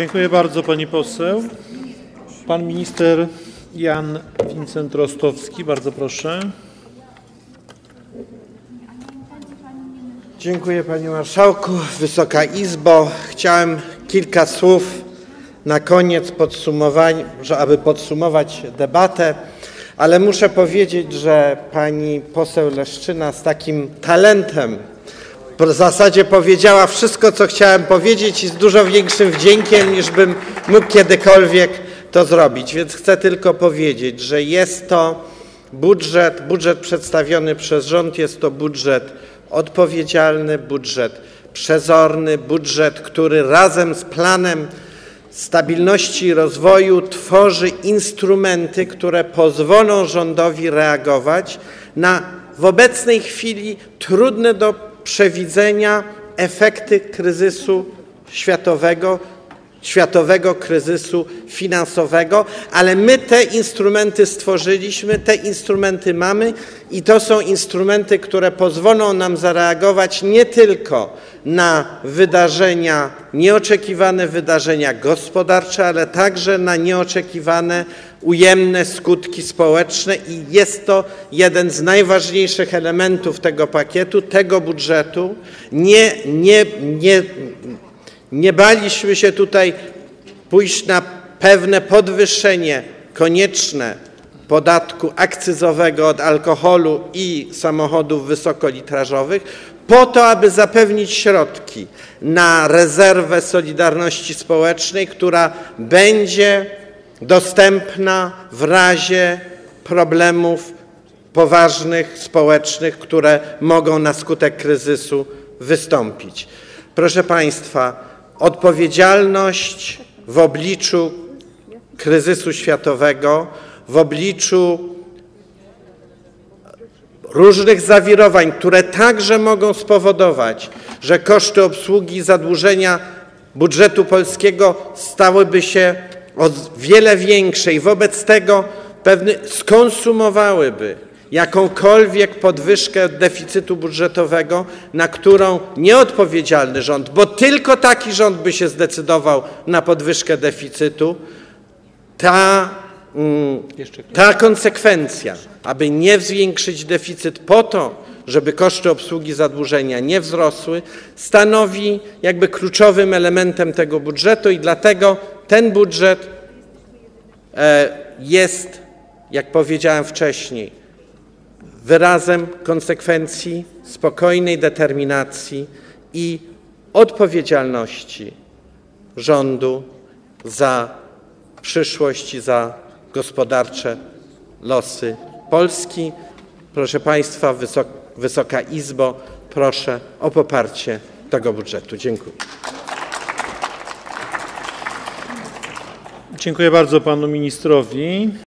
Dziękuję bardzo pani poseł. Pan minister Jan Wincent Rostowski, bardzo proszę. Dziękuję panie marszałku. Wysoka Izbo, chciałem kilka słów na koniec podsumowań, aby podsumować debatę, ale muszę powiedzieć, że pani poseł Leszczyna z takim talentem w zasadzie powiedziała wszystko, co chciałem powiedzieć i z dużo większym wdziękiem, niż bym mógł kiedykolwiek to zrobić. Więc chcę tylko powiedzieć, że jest to budżet, budżet przedstawiony przez rząd, jest to budżet odpowiedzialny, budżet przezorny, budżet, który razem z planem stabilności i rozwoju tworzy instrumenty, które pozwolą rządowi reagować na w obecnej chwili trudne do przewidzenia efekty kryzysu światowego, światowego kryzysu finansowego, ale my te instrumenty stworzyliśmy, te instrumenty mamy i to są instrumenty, które pozwolą nam zareagować nie tylko na wydarzenia, nieoczekiwane wydarzenia gospodarcze, ale także na nieoczekiwane ujemne skutki społeczne i jest to jeden z najważniejszych elementów tego pakietu, tego budżetu. Nie, nie, nie, nie baliśmy się tutaj pójść na pewne podwyższenie konieczne podatku akcyzowego od alkoholu i samochodów wysokolitrażowych po to, aby zapewnić środki na rezerwę Solidarności Społecznej, która będzie dostępna w razie problemów poważnych, społecznych, które mogą na skutek kryzysu wystąpić. Proszę Państwa, odpowiedzialność w obliczu kryzysu światowego, w obliczu różnych zawirowań, które także mogą spowodować, że koszty obsługi zadłużenia budżetu polskiego stałyby się o wiele większe i wobec tego pewnie skonsumowałyby jakąkolwiek podwyżkę deficytu budżetowego, na którą nieodpowiedzialny rząd, bo tylko taki rząd by się zdecydował na podwyżkę deficytu, ta, ta konsekwencja, aby nie zwiększyć deficyt po to, żeby koszty obsługi zadłużenia nie wzrosły, stanowi jakby kluczowym elementem tego budżetu i dlatego ten budżet e, jest, jak powiedziałem wcześniej, wyrazem konsekwencji, spokojnej determinacji i odpowiedzialności rządu za przyszłość i za gospodarcze losy Polski. Proszę Państwa, Wysoka Izbo, proszę o poparcie tego budżetu. Dziękuję. Dziękuję bardzo panu ministrowi.